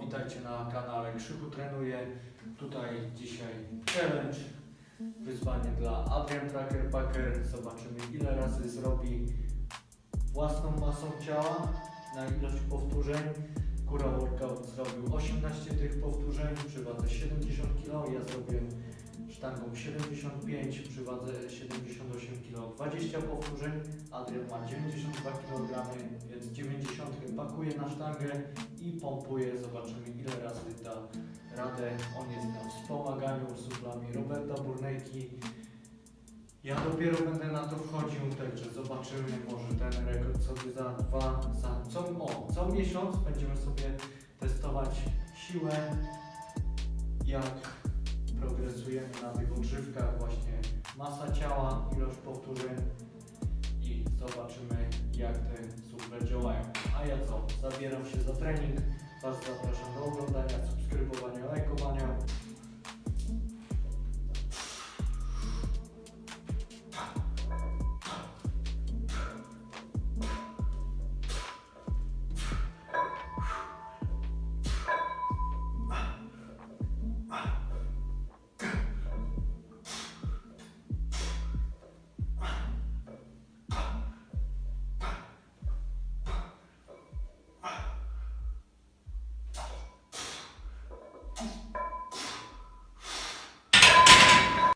witajcie na kanale Krzychu Trenuje. Tutaj dzisiaj challenge, wyzwanie dla Adrian Tracker Packer. Zobaczymy ile razy zrobi własną masą ciała na ilość powtórzeń. Kura Workout zrobił 18 tych powtórzeń przy wadze 70 kg, ja zrobiłem sztangą 75 przy wadze 78 kg 20 powtórzeń, Adrian ma 92 kg, więc 90 pakuje na sztangę i pompuje, zobaczymy ile razy da radę. On jest na wspomaganiu suplami Roberta Burnejki. Ja dopiero będę na to wchodził, także zobaczymy, może ten rekord sobie za dwa, za co, o, co miesiąc będziemy sobie testować siłę, jak progresujemy na tych odżywkach, właśnie masa ciała, ilość powtórzeń i zobaczymy jak te suple działają. A ja co? Zabieram się za trening. Was zapraszam do oglądania, subskrybowania, lajkowania.